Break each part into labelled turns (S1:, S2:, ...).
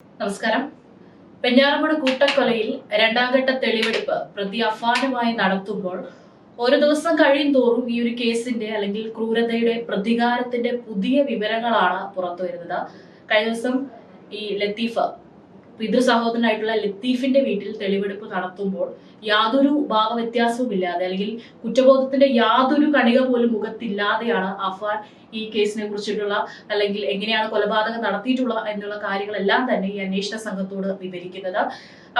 S1: നമസ്കാരം. പെഞ്ഞാറമൂട് കൂട്ടക്കൊലയിൽ രണ്ടാം ഘട്ട തെളിവെടുപ്പ് പ്രതി അഫാനുമായി നടത്തുമ്പോൾ ഒരു ദിവസം കഴിയും തോറും ഈ ഒരു കേസിന്റെ അല്ലെങ്കിൽ ക്രൂരതയുടെ പ്രതികാരത്തിന്റെ പുതിയ വിവരങ്ങളാണ് പുറത്തു വരുന്നത് കഴിഞ്ഞ ദിവസം ഈ ലത്തീഫ് പിതൃ സഹോദരനായിട്ടുള്ള ലത്തീഫിന്റെ വീട്ടിൽ തെളിവെടുപ്പ് നടത്തുമ്പോൾ യാതൊരു ഭാവവ്യത്യാസവും ഇല്ലാതെ അല്ലെങ്കിൽ കുറ്റബോധത്തിന്റെ യാതൊരു കണിക പോലും മുഖത്തില്ലാതെയാണ് അഫാൻ ഈ കേസിനെ കുറിച്ചിട്ടുള്ള അല്ലെങ്കിൽ എങ്ങനെയാണ് കൊലപാതകം നടത്തിയിട്ടുള്ള എന്നുള്ള കാര്യങ്ങളെല്ലാം തന്നെ ഈ അന്വേഷണ സംഘത്തോട് വിവരിക്കുന്നത്.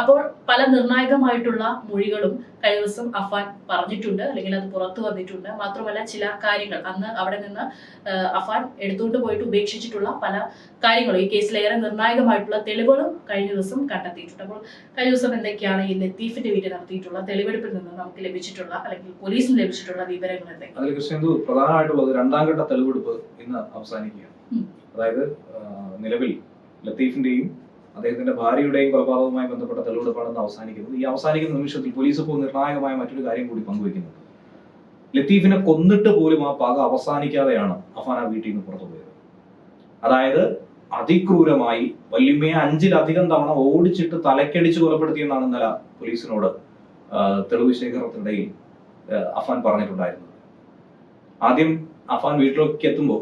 S1: അപ്പോൾ പല നിർണായകമായിട്ടുള്ള മൊഴികളും കഴിഞ്ഞ ദിവസം അഫാൻ പറഞ്ഞിട്ടുണ്ട് അല്ലെങ്കിൽ അത് പുറത്തു വന്നിട്ടുണ്ട്. മാത്രമല്ല ചില കാര്യങ്ങൾ അന്ന് അവിടെ നിന്ന് അഫാൻ എടുത്തുകൊണ്ട് പോയിട്ട് ഉപേക്ഷിച്ചിട്ടുള്ള പല കാര്യങ്ങളും ഈ കേസിൽ ഏറെ നിർണായകമായിട്ടുള്ള തെളിവുകളും കഴിഞ്ഞ ദിവസം കണ്ടെത്തിയിട്ടുണ്ട്. അപ്പോൾ കഴിഞ്ഞ ദിവസം എന്തൊക്കെയാണ് ഈ ലത്തീഫിന്റെ വീട്ടിൽ നടത്തിയിട്ടുള്ള തെളിവെടുപ്പിൽ നിന്ന് നമുക്ക് ലഭിച്ചിട്ടുള്ള അല്ലെങ്കിൽ പോലീസിന് ലഭിച്ചിട്ടുള്ള വിവരങ്ങൾ എന്തൊക്കെയാണ്?
S2: അതിൽ പ്രധാനമായിട്ടുള്ളത് രണ്ടാം ഘട്ട തെളിവെടുപ്പ് ഇന്ന് അവസാനിക്കുകയാണ്. അതായത് നിലവിൽ ലത്തീഫിന്റെയും അദ്ദേഹത്തിന്റെ ഭാര്യയുടെയും കൊലപാതകവുമായി ബന്ധപ്പെട്ട തെളിവെടുപ്പാണ് ഇന്ന് അവസാനിക്കുന്നത്. ഈ അവസാനിക്കുന്ന നിമിഷത്തിൽ പോലീസ് ഇപ്പോൾ നിർണായകമായ മറ്റൊരു കാര്യം കൂടി പങ്കുവെക്കുന്നുണ്ട് ലത്തീഫിനെ കൊന്നിട്ട് പോലും ആ പക അവസാനിക്കാതെയാണ് അഫാൻ ആ വീട്ടിൽ നിന്ന് പുറത്തു പോയത്. അതായത് അതിക്രൂരമായി വല്യമ്മയെ അഞ്ചിലധികം തവണ ഓടിച്ചിട്ട് തലക്കടിച്ച് കൊലപ്പെടുത്തിയെന്നാണ് ഇന്നലെ പോലീസിനോട് തെളിവ് ശേഖരണത്തിനിടയിൽ അഫാൻ പറഞ്ഞിട്ടുണ്ടായിരുന്നത്. ആദ്യം അഫാൻ വീട്ടിലേക്ക് എത്തുമ്പോൾ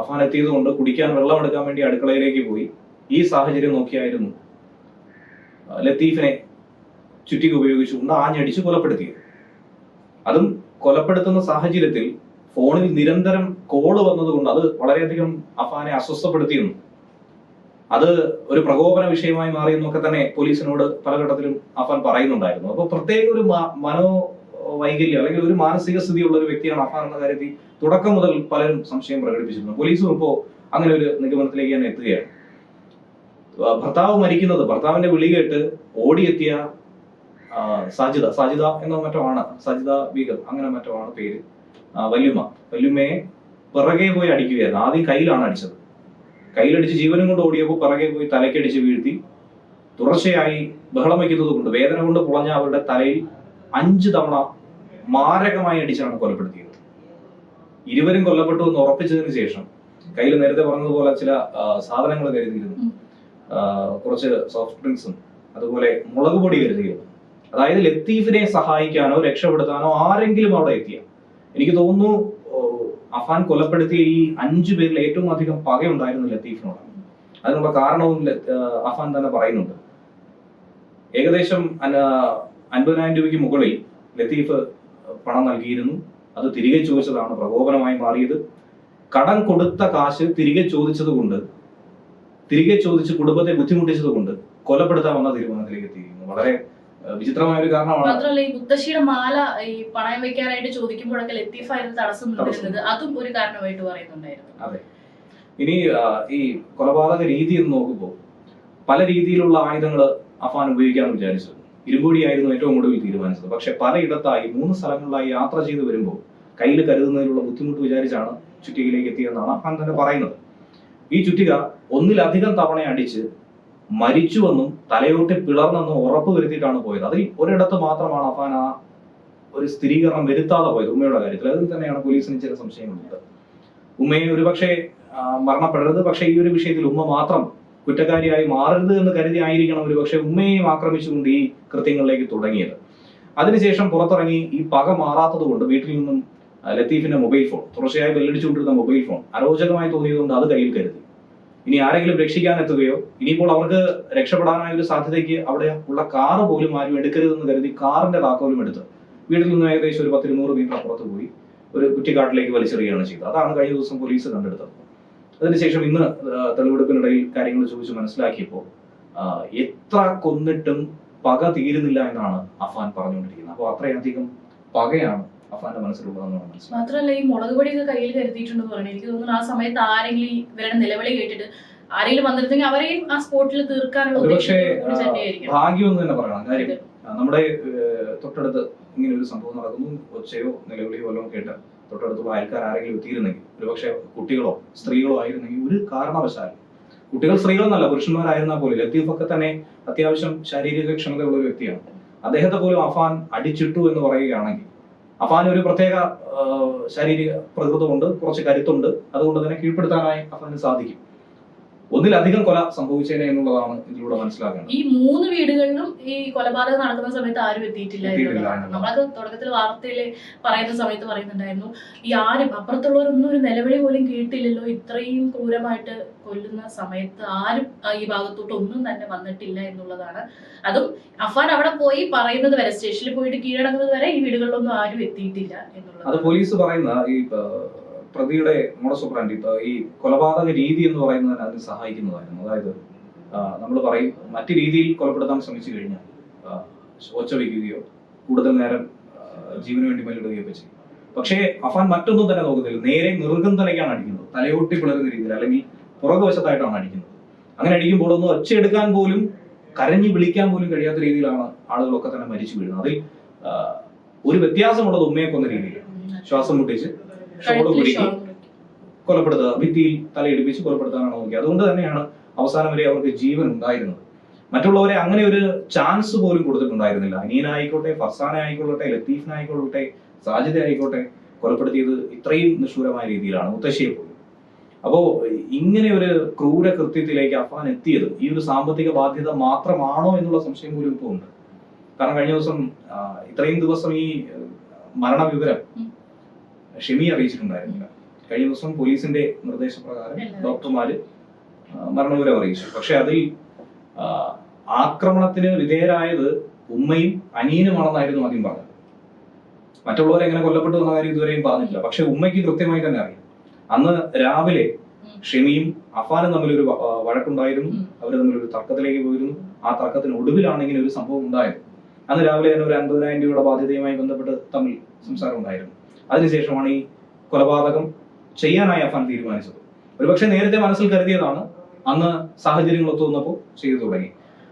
S2: അഫാൻ എത്തിയത് കൊണ്ട് കുടിക്കാൻ വെള്ളം എടുക്കാൻ വേണ്ടി അടുക്കളയിലേക്ക് പോയി. ഈ സാഹചര്യം നോക്കിയായിരുന്നു. ലത്തീഫിനെ ചുറ്റിക ഉപയോഗിച്ചുകൊണ്ട് ആഞ്ഞടിച്ച് കൊലപ്പെടുത്തിയത്. അതും കൊലപ്പെടുത്തുന്ന സാഹചര്യത്തിൽ ഫോണിൽ നിരന്തരം കോൾ വന്നതുകൊണ്ട് അത് വളരെയധികം അഫാനെ അസ്വസ്ഥപ്പെടുത്തിയിരുന്നു. അത് ഒരു പ്രകോപന വിഷയമായി മാറിയെന്നൊക്കെ തന്നെ പോലീസിനോട് പല ഘട്ടത്തിലും അഫാൻ പറയുന്നുണ്ടായിരുന്നു. അപ്പൊ പ്രത്യേക ഒരു മ- മനോ വൈകല്യം അല്ലെങ്കിൽ ഒരു മാനസിക സ്ഥിതിയുള്ള ഒരു വ്യക്തിയാണ് അഫാൻ എന്ന കാര്യത്തിൽ തുടക്കം മുതൽ പലരും സംശയം പ്രകടിപ്പിച്ചിരുന്നു. പോലീസും ഇപ്പോ അങ്ങനെ ഒരു നിഗമനത്തിലേക്ക് തന്നെ എത്തുകയാണ്. ഭർത്താവ് മരിക്കുന്നത് ഭർത്താവിന്റെ വിളി കേട്ട് ഓടിയെത്തിയ സാജിദ. സാജിദ എന്നോ മറ്റോ ആണ് സാജിദ ബീഗം അങ്ങനെ മറ്റോ ആണ് പേര്. വല്യുമ വല്യുമ്മ. വല്യുമ്മയെ പിറകെ പോയി അടിക്കുകയായിരുന്നു. ആദ്യം കയ്യിലാണ് അടിച്ചത്. കയ്യിലടിച്ച് ജീവനും കൊണ്ട് ഓടിയപ്പോൾ പിറകെ പോയി തലക്കടിച്ച് വീഴ്ത്തി തുടർച്ചയായി ബഹളം വയ്ക്കുന്നത് കൊണ്ട് വേദന കൊണ്ട് പുളഞ്ഞ അവരുടെ തലയിൽ അഞ്ച് തവണ മാരകമായി അടിച്ചാണ് കൊലപ്പെടുത്തിയത്. ഇരുവരും കൊല്ലപ്പെട്ടു എന്ന് ഉറപ്പിച്ചതിന് ശേഷം കയ്യിൽ നേരത്തെ പറഞ്ഞതുപോലെ ചില സാധനങ്ങൾ കരുതിയിരുന്നു. കുറച്ച് സോഫ്റ്റ് ഡ്രിങ്ക്സും അതുപോലെ മുളക് പൊടി കരുതിയിരുന്നു അതായത് ലത്തീഫിനെ സഹായിക്കാനോ രക്ഷപ്പെടുത്താനോ ആരെങ്കിലും അവിടെ എത്തിയ എനിക്ക് തോന്നുന്നു അഫാൻ കൊലപ്പെടുത്തിയ ഈ അഞ്ചു പേരിൽ ഏറ്റവും അധികം പകയുണ്ടായിരുന്നു ലത്തീഫിനോട്. അതിനുള്ള കാരണവും അഫാൻ തന്നെ പറയുന്നുണ്ട്. ഏകദേശം അൻപതിനായിരം രൂപയ്ക്ക് മുകളിൽ ലത്തീഫ് പണം നൽകിയിരുന്നു. അത് തിരികെ ചോദിച്ചതാണ് പ്രകോപനമായി മാറിയത്. കടം കൊടുത്ത കാശ് തിരികെ ചോദിച്ചത് കൊണ്ട് തിരികെ ചോദിച്ച് കുടുംബത്തെ ബുദ്ധിമുട്ടിച്ചത് കൊണ്ട് കൊലപ്പെടുത്താമെന്ന തീരുമാനത്തിലേക്ക് എത്തിയിരിക്കുന്നു വളരെ വിചിത്രമായ ഒരു കാരണമാണ്.
S1: മാത്രമല്ല ഈ മുത്തശ്ശിയുടെ മാല ഈ പണയം വെക്കാനായിട്ട് ചോദിക്കുമ്പോഴൊക്കെ ലത്തീഫായിരുന്നു തടസ്സം നിന്നിരുന്നത് അതും ഒരു കാരണമായിട്ട് പറയുന്നുണ്ടായിരുന്നു.
S2: അതെ. ഇനി ഈ കൊലപാതക രീതി എന്ന് നോക്കുമ്പോൾ പല രീതിയിലുള്ള ആയുധങ്ങൾ അഫാൻ ഉപയോഗിക്കാമെന്ന് വിചാരിച്ചത്. ഇരുമ്പൊടിയായിരുന്നു ഏറ്റവും ഒടുവിൽ തീരുമാനിച്ചത്. പക്ഷെ പലയിടത്തായി മൂന്ന് സ്ഥലങ്ങളിലായി യാത്ര ചെയ്തു വരുമ്പോൾ കയ്യിൽ കരുതുന്നതിനുള്ള ബുദ്ധിമുട്ട് വിചാരിച്ചാണ് ചുറ്റികയിലേക്ക് എത്തിയതെന്നാണ് അഫാൻ തന്നെ പറയുന്നത്. ഈ ചുറ്റിക ഒന്നിലധികം തവണ അടിച്ച് മരിച്ചുവെന്നും തലയോട്ടി പിളർന്നെന്നും ഉറപ്പ് വരുത്തിയിട്ടാണ് പോയത്. അതിൽ ഒരിടത്ത് മാത്രമാണ് അഫാൻ ആ ഒരു സ്ഥിരീകരണം വരുത്താതെ പോയത് ഉമ്മയുടെ കാര്യത്തിൽ. അതിൽ തന്നെയാണ് പോലീസിന് ചില സംശയങ്ങളുണ്ട്. ഉമ്മയെ ഒരുപക്ഷെ മരണപ്പെടരുത്. പക്ഷേ ഈ ഒരു വിഷയത്തിൽ ഉമ്മ മാത്രം കുറ്റക്കാരിയായി മാറരുത് എന്ന് കരുതി ആയിരിക്കണം ഒരുപക്ഷെ ഉമ്മയെയും ആക്രമിച്ചുകൊണ്ട് ഈ കൃത്യങ്ങളിലേക്ക് തുടങ്ങിയത്. അതിനുശേഷം പുറത്തിറങ്ങി ഈ പക മാറാത്തത് കൊണ്ട് വീട്ടിൽ നിന്നും ലത്തീഫിന്റെ മൊബൈൽ ഫോൺ. തുടർച്ചയായി വെല്ലടിച്ചുകൊണ്ടിരുന്ന മൊബൈൽ ഫോൺ. അരോചകമായി തോന്നിയതുകൊണ്ട് അത് കയ്യിൽ കരുതി. ഇനി ആരെങ്കിലും രക്ഷിക്കാൻ എത്തുകയോ ഇനിയിപ്പോൾ അവർക്ക് രക്ഷപ്പെടാനായ ഒരു സാധ്യതയ്ക്ക് അവിടെ ഉള്ള കാറ് പോലും ആരും എടുക്കരുതെന്ന് കരുതി കാറിന്റെ താക്കോലും എടുത്ത് വീട്ടിൽ നിന്ന് ഏകദേശം ഒരു പത്തിരുന്നൂറ് മീറ്റർ അപ്പുറത്ത് പോയി ഒരു കുറ്റിക്കാട്ടിലേക്ക് വലിച്ചെറിയുകയാണ് ചെയ്തത്. അതാണ് കഴിഞ്ഞ ദിവസം പോലീസ് കണ്ടെടുത്തത്. അതിനുശേഷം ഇന്ന് തെളിവെടുപ്പിനിടയിൽ കാര്യങ്ങൾ ചോദിച്ച് മനസ്സിലാക്കിയപ്പോൾ എത്ര കൊന്നിട്ടും പക തീരുന്നില്ല എന്നാണ് അഫാൻ പറഞ്ഞുകൊണ്ടിരിക്കുന്നത്. അപ്പോൾ അത്രയധികം പകയാണ് അഫാന്റെ മനസ്സിലുള്ളതെന്നാണ്
S1: മാത്രമല്ല ഈ മുളക് പൊടിയൊക്കെ കയ്യിൽ കരുതിയിട്ടുണ്ടെന്ന് പറഞ്ഞു എനിക്ക് തോന്നുന്നു ആ സമയത്ത് ആരെങ്കിലും ഇവരുടെ നിലവിളി കേട്ടിട്ട് ആരെങ്കിലും വന്നിരുന്നെങ്കിൽ അവരെയും ആ സ്പോട്ടിൽ തീർക്കാനുള്ള പക്ഷേ
S2: ഭാഗ്യം എന്ന് തന്നെ പറയണം. കാര്യം നമ്മുടെ തൊട്ടടുത്ത് ഇങ്ങനെ ഒരു സംഭവം നടക്കുന്നു. ഒച്ചയോ നിലവിളിയോ വല്ലതും കേട്ട് തൊട്ടടുത്തുള്ള അയൽക്കാർ ആരെങ്കിലും എത്തിയിരുന്നെങ്കിൽ ഒരുപക്ഷെ കുട്ടികളോ സ്ത്രീകളോ ആയിരുന്നെങ്കിൽ ഒരു കാരണവശാലും. കുട്ടികൾ സ്ത്രീകളെന്നല്ല പുരുഷന്മാരായിരുന്നാൽ പോലും ലത്തീഫൊക്കെ തന്നെ അത്യാവശ്യം ശാരീരിക ക്ഷമതയുള്ള ഒരു വ്യക്തിയാണ്. അദ്ദേഹത്തെ പോലും അഫാൻ അടിച്ചിട്ടു എന്ന് പറയുകയാണെങ്കിൽ അഫാൻ ഒരു പ്രത്യേക ശാരീരിക പ്രകൃതമുണ്ട് കുറച്ച് കരുത്തുണ്ട്. അതുകൊണ്ട് തന്നെ കീഴ്പ്പെടുത്താനായി അഫാന് സാധിക്കും. ഒന്നിലധികം കൊല സംഭവിച്ചേനെ എന്നുള്ളതാണ് ഇതിലൂടെ മനസ്സിലാക്കുന്നത്
S1: ഈ മൂന്ന് വീടുകളിലും ഈ കൊലപാതകം നടക്കുന്ന സമയത്ത് ആരും എത്തിയിട്ടില്ല. നമ്മളൊക്കെ തുടക്കത്തിൽ വാർത്തയിൽ പറയുന്ന സമയത്ത് പറയുന്നുണ്ടായിരുന്നു ഈ ആരും അപ്പുറത്തുള്ളവരൊന്നും ഒരു നിലവിളി പോലും കേട്ടില്ലല്ലോ ഇത്രയും ക്രൂരമായിട്ട് കൊല്ലുന്ന സമയത്ത് ആരും ഈ ഭാഗത്തോട്ട് ഒന്നും തന്നെ വന്നിട്ടില്ല എന്നുള്ളതാണ്. അതും അഫാൻ അവിടെ പോയി പറയുന്നത് വരെ സ്റ്റേഷനിൽ പോയിട്ട് കീഴടങ്ങുന്നത് വരെ ഈ വീടുകളിലൊന്നും ആരും എത്തിയിട്ടില്ല
S2: അത്
S1: എന്നുള്ളത്
S2: പോലീസ് പറയുന്ന ഈ പ്രതിയുടെ മോഡസോപ്രാൻഡി ഈ കൊലപാതക രീതി എന്ന് പറയുന്നതിന് അതിന് സഹായിക്കുന്നതായിരുന്നു. അതായത് നമ്മൾ പറയും മറ്റു രീതിയിൽ കൊലപ്പെടുത്താൻ ശ്രമിച്ചു കഴിഞ്ഞാൽ ഒച്ച വയ്ക്കുകയോ കൂടുതൽ നേരം ജീവന് വേണ്ടി മല്ലിടുകയോ ഒക്കെ ചെയ്യും. പക്ഷേ അഫാൻ മറ്റൊന്നും തന്നെ നോക്കുന്നില്ല. നേരെ മൃഗം തലയ്ക്കാണ് അടിക്കുന്നത്. തലയൊട്ടി പിളരുന്ന രീതിയിൽ അല്ലെങ്കിൽ പുറകുവശത്തായിട്ടാണ് അടിക്കുന്നത്. അങ്ങനെ അടിക്കുമ്പോൾ ഒന്ന് ഒച്ചയെടുക്കാൻ പോലും കരഞ്ഞു വിളിക്കാൻ പോലും കഴിയാത്ത രീതിയിലാണ് ആളുകളൊക്കെ തന്നെ മരിച്ചു വീഴുന്നത്. അതിൽ ഒരു വ്യത്യാസമുള്ളത് ഉമ്മയെ കൊന്ന രീതിയിൽ ശ്വാസം മുട്ടിച്ച് ഷോട്. കൊലപ്പെടുത്തുക ഭിത്തിയിൽ തലയിടിപ്പിച്ച് കൊലപ്പെടുത്താനാണ് നോക്കിയത്? അതുകൊണ്ട് തന്നെയാണ് അവസാനം വരെ അവർക്ക് ജീവൻ ഉണ്ടായിരുന്നത്. മറ്റുള്ളവരെ അങ്ങനെ ഒരു ചാൻസ് പോലും കൊടുത്തിട്ടുണ്ടായിരുന്നില്ല. അനിയനായിക്കോട്ടെ ഫർസാന ആയിക്കൊള്ളട്ടെ ലത്തീഫിനായിക്കൊള്ളട്ടെ സാജിദ ആയിക്കോട്ടെ കൊലപ്പെടുത്തിയത് ഇത്രയും നിഷ്ഠൂരമായ രീതിയിലാണ് മുത്തശ്ശിയെ പോലും. അപ്പോ ഇങ്ങനെ ഒരു ക്രൂര കൃത്യത്തിലേക്ക് അഫാൻ എത്തിയത് ഈ ഒരു സാമ്പത്തിക ബാധ്യത മാത്രമാണോ എന്നുള്ള സംശയം പോലും ഇപ്പോൾ ഉണ്ട്. കാരണം കഴിഞ്ഞ ദിവസം ഇത്രയും ദിവസം ഈ മരണവിവരം. ഷെമി അറിയിച്ചിട്ടുണ്ടായിരുന്നില്ല. കഴിഞ്ഞ ദിവസം പോലീസിന്റെ നിർദ്ദേശപ്രകാരം ഡോക്ടർമാര് മരണവിവരം അറിയിച്ചു. പക്ഷെ അതിൽ ആക്രമണത്തിന് വിധേയരായത് ഉമ്മയും അനിയനുമാണെന്നായിരുന്നു ആദ്യം പറഞ്ഞത്. മറ്റുള്ളവരെ എങ്ങനെ കൊല്ലപ്പെട്ടു എന്ന കാര്യം ഇതുവരെയും പറഞ്ഞിട്ടില്ല. പക്ഷെ ഉമ്മയ്ക്ക് കൃത്യമായി തന്നെ അറിയാം. അന്ന് രാവിലെ. ഷെമിയും അഫാനും തമ്മിലൊരു ഒരു വഴക്കുണ്ടായിരുന്നു. അവർ തമ്മിൽ ഒരു തർക്കത്തിലേക്ക് പോയിരുന്നു. ആ തർക്കത്തിന് ഒടുവിലാണ് ഇങ്ങനെ ഒരു സംഭവം ഉണ്ടായത് അന്ന് രാവിലെ തന്നെ ഒരു അൻപതിനായിരം രൂപയുടെ ബാധ്യതയുമായി ബന്ധപ്പെട്ട് തമ്മിൽ സംസാരം ഉണ്ടായിരുന്നു. അതിനുശേഷമാണ് ഈ കൊലപാതകം ചെയ്യാനായി അഫാൻ തീരുമാനിച്ചത്. ഒരുപക്ഷെ നേരത്തെ മനസ്സിൽ കരുതിയതാണ് അന്ന് സാഹചര്യങ്ങൾ ഒത്തുവന്നപ്പോൾ ചെയ്തു തുടങ്ങി.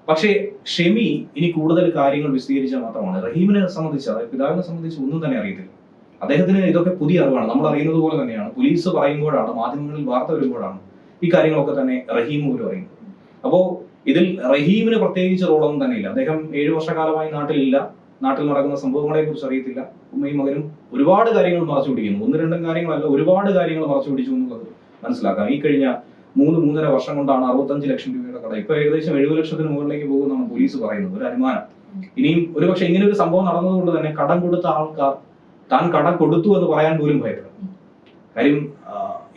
S2: പക്ഷേ ഷെമി ഇനി കൂടുതൽ കാര്യങ്ങൾ വിശദീകരിച്ചാൽ മാത്രമാണ്. റഹീമിനെ സംബന്ധിച്ച് അതായത് പിതാവിനെ സംബന്ധിച്ച് ഒന്നും തന്നെ അറിയത്തില്ല. അദ്ദേഹത്തിന് ഇതൊക്കെ പുതിയ അറിവാണ്. നമ്മൾ അറിയുന്നത് പോലെ തന്നെയാണ്. പോലീസ് പറയുമ്പോഴാണ് മാധ്യമങ്ങളിൽ വാർത്ത വരുമ്പോഴാണ് ഈ കാര്യങ്ങളൊക്കെ തന്നെ റഹീം പോലും അറിയുന്നത്. അപ്പോൾ ഇതിൽ റഹീമിന് പ്രത്യേകിച്ച് റോളൊന്നും തന്നെ ഇല്ല അദ്ദേഹം ഏഴു വർഷക്കാലമായി നാട്ടിലില്ല. നാട്ടിൽ നടക്കുന്ന സംഭവങ്ങളെ കുറിച്ച് അറിയത്തില്ല. ഉമ്മയും മകനും ഒരുപാട് കാര്യങ്ങൾ മറച്ചു പിടിക്കുന്നു. ഒന്ന് രണ്ടും കാര്യങ്ങളല്ല ഒരുപാട് കാര്യങ്ങൾ മറച്ചു പിടിച്ചു എന്നുള്ളത് മനസ്സിലാക്കാം. ഈ കഴിഞ്ഞ മൂന്ന് മൂന്നര വർഷം കൊണ്ടാണ് അറുപത്തഞ്ച് ലക്ഷം രൂപയുടെ കട. ഇപ്പൊ ഏകദേശം എഴുപത് ലക്ഷത്തിന് മുകളിലേക്ക് പോകുമെന്നാണ് പോലീസ് പറയുന്നത്. ഒരു അനുമാനം. ഇനിയും ഒരുപക്ഷെ ഇങ്ങനെ ഒരു സംഭവം നടന്നതുകൊണ്ട് തന്നെ കടം കൊടുത്ത ആൾക്കാർ താൻ കടം കൊടുത്തു എന്ന് പറയാൻ പോലും ഭയപ്പെടും. കാര്യം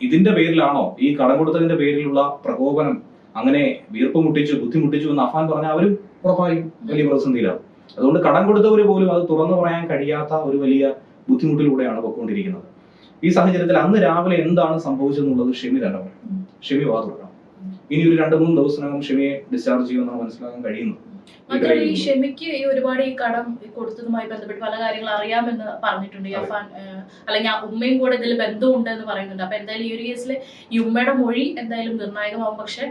S2: ഇതിന്റെ പേരിലാണോ ഈ കടം കൊടുത്തതിന്റെ പേരിലുള്ള പ്രകോപനം അങ്ങനെ വീർപ്പ് മുട്ടിച്ചു ബുദ്ധിമുട്ടിച്ചു എന്ന് അഫാൻ പറഞ്ഞാൽ അവരും ഉറപ്പായും വലിയ പ്രതിസന്ധിയിലാണ്. അതുകൊണ്ട് കടം കൊടുത്തവർ പോലും അത് തുറന്നു പറയാൻ കഴിയാത്ത ഒരു വലിയ ബുദ്ധിമുട്ടിലൂടെയാണ് പൊയ്ക്കൊണ്ടിരിക്കുന്നത്. ഈ സാഹചര്യത്തിൽ അന്ന് രാവിലെ എന്താണ് സംഭവിച്ചതെന്നുള്ളത് ഷെമി തന്നെ പറയും ഷെമി വാ വാതുറക്കണം ഇനി ഒരു രണ്ട് മൂന്ന് ദിവസത്തിനകം ഷെമിയെ ഡിസ്ചാർജ് ചെയ്യുമെന്നാണ് മനസ്സിലാക്കാൻ കഴിയുന്നത്.
S1: മാത്രമല്ല ഈ ഷെമിക്ക് ഈ ഒരുപാട് ഈ കടം കൊടുത്തതുമായി ബന്ധപ്പെട്ട് പല കാര്യങ്ങൾ അറിയാമെന്ന് പറഞ്ഞിട്ടുണ്ട്. അല്ലെങ്കിൽ ആ ഉമ്മയും കൂടെ ഇതിൽ ബന്ധമുണ്ട് എന്ന് പറയുന്നുണ്ട്. അപ്പൊ എന്തായാലും ഈ ഒരു കേസിൽ ഈ ഉമ്മയുടെ മൊഴി എന്തായാലും നിർണായകമാവും. പക്ഷെ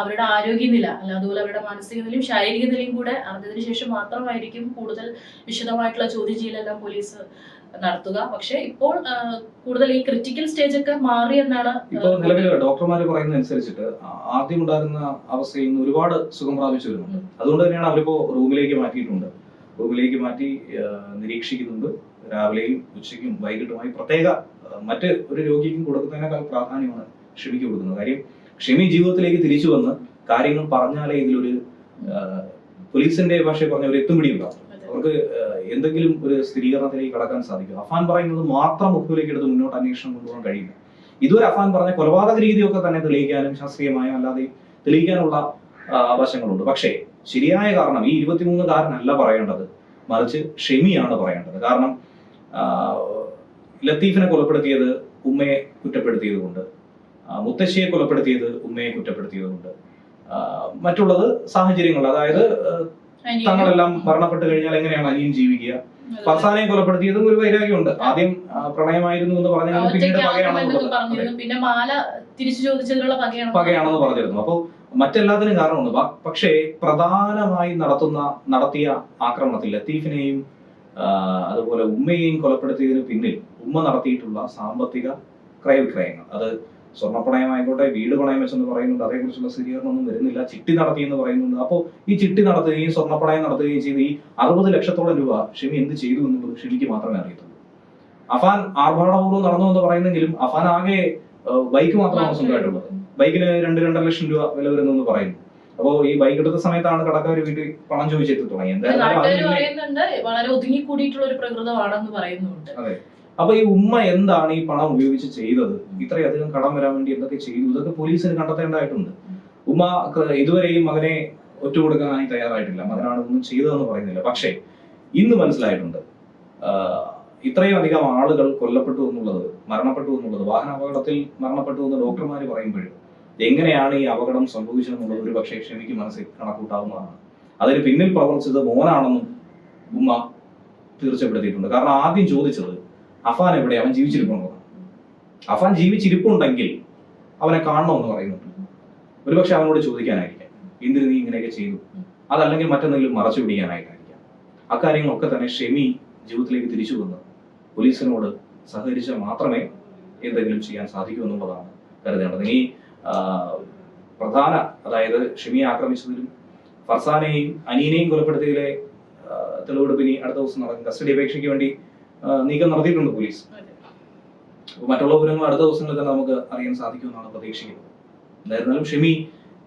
S1: അവരുടെ ആരോഗ്യനില അല്ല അതുപോലെ അവരുടെ മാനസിക നിലയും ശാരീരിക നിലയും കൂടെ അറിഞ്ഞതിന് ശേഷം മാത്രമായിരിക്കും കൂടുതൽ വിശദമായിട്ടുള്ള ചോദ്യം ചെയ്യലെല്ലാം പോലീസ് നടത്തുക. പക്ഷെ ഇപ്പോൾ കൂടുതൽ ഈ ക്രിറ്റിക്കൽ സ്റ്റേജ് ഒക്കെ മാറി എന്നാണ്
S2: ഇപ്പോൾ നിലവിൽ ഡോക്ടർമാർ പറയുന്ന അനുസരിച്ചിട്ട് ആദ്യം ഉണ്ടായിരുന്ന അവസ്ഥയിൽ നിന്ന് ഒരുപാട് സുഖം പ്രാപിച്ചു വരുന്നുണ്ട് അതുകൊണ്ട് തന്നെയാണ് അവരിപ്പോ റൂമിലേക്ക് മാറ്റിയിട്ടുണ്ട്. റൂമിലേക്ക് മാറ്റി നിരീക്ഷിക്കുന്നുണ്ട്. രാവിലെയും ഉച്ചയ്ക്കും വൈകിട്ടുമായി പ്രത്യേക മറ്റ് ഒരു രോഗിക്കും കൊടുക്കുന്നതിനേക്കാൾ പ്രാധാന്യമാണ് ക്ഷമിക്ക് കൊടുക്കുന്നത്. കാര്യം ക്ഷമി ജീവിതത്തിലേക്ക് തിരിച്ചു വന്ന് കാര്യങ്ങൾ പറഞ്ഞാലേ ഇതിലൊരു പോലീസിന്റെ ഭാഷ പറഞ്ഞ ഒരു എത്തുപിടി ഉണ്ടാവും അവർക്ക് എന്തെങ്കിലും ഒരു സ്ഥിരീകരണത്തിലേക്ക് കടക്കാൻ സാധിക്കും. അഫാൻ പറയുന്നത് മാത്രം മുഖവിലേക്ക് എടുത്ത് മുന്നോട്ട് അന്വേഷണം കൊണ്ടുപോകാൻ കഴിയില്ല. ഇതുവരെ അഫാൻ പറഞ്ഞ കൊലപാതക രീതിയൊക്കെ തന്നെ തെളിയിക്കാനും ശാസ്ത്രീയമായും അല്ലാതെ തെളിയിക്കാനുള്ള വശങ്ങളുണ്ട് പക്ഷേ ശരിയായ കാരണം ഈ ഇരുപത്തിമൂന്നുകാരനല്ല പറയേണ്ടത്. മറിച്ച് ഷെമിയാണ് പറയേണ്ടത്. കാരണം ലത്തീഫിനെ കൊലപ്പെടുത്തിയത് ഉമ്മയെ കുറ്റപ്പെടുത്തിയത് കൊണ്ട് മുത്തശ്ശിയെ കൊലപ്പെടുത്തിയത് ഉമ്മയെ കുറ്റപ്പെടുത്തിയതുകൊണ്ട് മറ്റുള്ളത് സാഹചര്യങ്ങൾ അതായത് തങ്ങളെല്ലാം മരണപ്പെട്ട് കഴിഞ്ഞാൽ എങ്ങനെയാണ് അനിയൻ ജീവിക്കുക? ഫസാനെ കൊലപ്പെടുത്തിയതും ഒരു വൈരാഗ്യമുണ്ട്. ആദ്യം പ്രണയമായിരുന്നു എന്ന് പറഞ്ഞാലും പിന്നീട് പകയാണെന്ന്
S1: പിന്നെ മാല തിരിച്ചു
S2: പകയാണെന്ന് പറഞ്ഞിരുന്നു. അപ്പോൾ മറ്റെല്ലാത്തിനും കാരണമുണ്ട്. പക്ഷേ പ്രധാനമായി നടത്തുന്ന നടത്തിയ ആക്രമണത്തിൽ ലത്തീഫിനെയും അതുപോലെ ഉമ്മയെയും കൊലപ്പെടുത്തിയതിന് പിന്നിൽ ഉമ്മ നടത്തിയിട്ടുള്ള സാമ്പത്തിക ക്രയവിക്രയങ്ങൾ. അത് സ്വർണപ്പണയമായിക്കോട്ടെ വീട് പണയം വെച്ചെന്ന് പറയുന്നുണ്ട് അതേക്കുറിച്ചുള്ള സ്ഥിരീകരണമൊന്നും വരുന്നില്ല. ചിട്ടി നടത്തി എന്ന് പറയുന്നുണ്ട്. അപ്പോൾ ഈ ചിട്ടി നടത്തുകയും സ്വർണപ്പണയം നടത്തുകയും ചെയ്ത് ഈ അറുപത് ലക്ഷത്തോളം രൂപ ഷെമി എന്ത് ചെയ്തു എന്നുള്ളത് ഷെമിക്ക് മാത്രമേ അറിയത്തുള്ളൂ. അഫാൻ ആർഭാടപൂർവം നടന്നു എന്ന് പറയുന്നെങ്കിലും അഫാൻ ആകെ ബൈക്ക് മാത്രമാണ് സ്വന്തമായിട്ടുള്ളത്. ബൈക്കിന് രണ്ട് രണ്ടര ലക്ഷം രൂപ വില വരുന്നു പറയുന്നു. അപ്പോ ഈ ബൈക്ക് എടുത്ത സമയത്താണ് കടക്കാർ വീട്ടിൽ പണം ചോദിച്ചെത്തി തുടങ്ങി എന്തായാലും ഒതുങ്ങി
S1: കൂടിയിട്ടുള്ള വളരെ ഒരു പ്രകൃതമാണെന്ന് പറയുന്നുണ്ട്.
S2: അപ്പൊ ഈ ഉമ്മ എന്താണ് ഈ പണം ഉപയോഗിച്ച് ചെയ്തത്? ഇത്രയധികം കടം വരാൻ വേണ്ടി എന്തൊക്കെ ചെയ്തു? ഇതൊക്കെ പോലീസിന് കണ്ടെത്തേണ്ടതായിട്ടുണ്ട്. ഉമ്മ ഇതുവരെയും മകനെ ഒറ്റ കൊടുക്കാനായി തയ്യാറായിട്ടില്ല. മകനാണ് ഒന്നും ചെയ്തതെന്ന് പറയുന്നില്ല. പക്ഷേ ഇന്ന് മനസ്സിലായിട്ടുണ്ട്. ഇത്രയും അധികം ആളുകൾ കൊല്ലപ്പെട്ടു എന്നുള്ളത് മരണപ്പെട്ടു എന്നുള്ളത് വാഹന അപകടത്തിൽ മരണപ്പെട്ടു എന്ന് ഡോക്ടർമാർ പറയുമ്പോഴും എങ്ങനെയാണ് ഈ അപകടം സംഭവിച്ചതെന്നുള്ളത് ഒരു പക്ഷേ ക്ഷമിക്ക് മനസ്സിൽ കണക്കൂട്ടാവുന്നതാണ്. അതിന് പിന്നിൽ പ്രവർത്തിച്ചത് മോനാണെന്നും ഉമ്മ തീർച്ചപ്പെടുത്തിയിട്ടുണ്ട്. കാരണം ആദ്യം ചോദിച്ചത് അഫാൻ എവിടെ? അവൻ ജീവിച്ചിരിപ്പുണ്ടോ? അഫാൻ ജീവിച്ചിരിപ്പുണ്ടെങ്കിൽ അവനെ കാണണമെന്ന് പറയുന്നുണ്ട് ഒരുപക്ഷെ അവനോട് ചോദിക്കാനായിരിക്കാം. എന്തിന് നീ ഇങ്ങനെയൊക്കെ ചെയ്തു? അതല്ലെങ്കിൽ മറ്റെന്തെങ്കിലും മറച്ചു പിടിക്കാനായിട്ടായിരിക്കാം. അക്കാര്യങ്ങളൊക്കെ തന്നെ ഷെമി ജീവിതത്തിലേക്ക് തിരിച്ചു വന്ന്. പോലീസിനോട് സഹകരിച്ചാൽ മാത്രമേ എന്തെങ്കിലും ചെയ്യാൻ സാധിക്കൂ എന്നുള്ളതാണ് കരുതേണ്ടത്. ഇനി പ്രധാന അതായത് ഷെമിയെ ആക്രമിച്ചതിലും ഫർസാനെയും അനീനെയും കൊലപ്പെടുത്തിയതിലെ തെളിവെടുപ്പിനി അടുത്ത ദിവസം നടക്കും. കസ്റ്റഡി അപേക്ഷയ്ക്ക് വേണ്ടി നീക്കം നടത്തിയിട്ടുണ്ട് പോലീസ്. മറ്റുള്ള വിവരങ്ങൾ അടുത്ത ദിവസങ്ങളിൽ തന്നെ നമുക്ക് അറിയാൻ സാധിക്കുമെന്നാണ് പ്രതീക്ഷിക്കുന്നത്. എന്തായിരുന്നാലും ഷെമി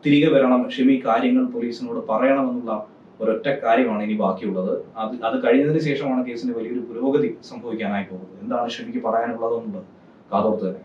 S2: തിരികെ വരണം ഷെമി കാര്യങ്ങൾ പോലീസിനോട് പറയണമെന്നുള്ള ഒരൊറ്റ കാര്യമാണ് ഇനി ബാക്കിയുള്ളത്. അത് അത് കഴിഞ്ഞതിന് ശേഷമാണ് കേസിന്റെ വലിയൊരു പുരോഗതി സംഭവിക്കാനായി പോകുന്നത്. എന്താണ് ഷെമിക്ക് പറയാനുള്ളതെന്നുള്ളത് കാതോർത്ത് തന്നെ.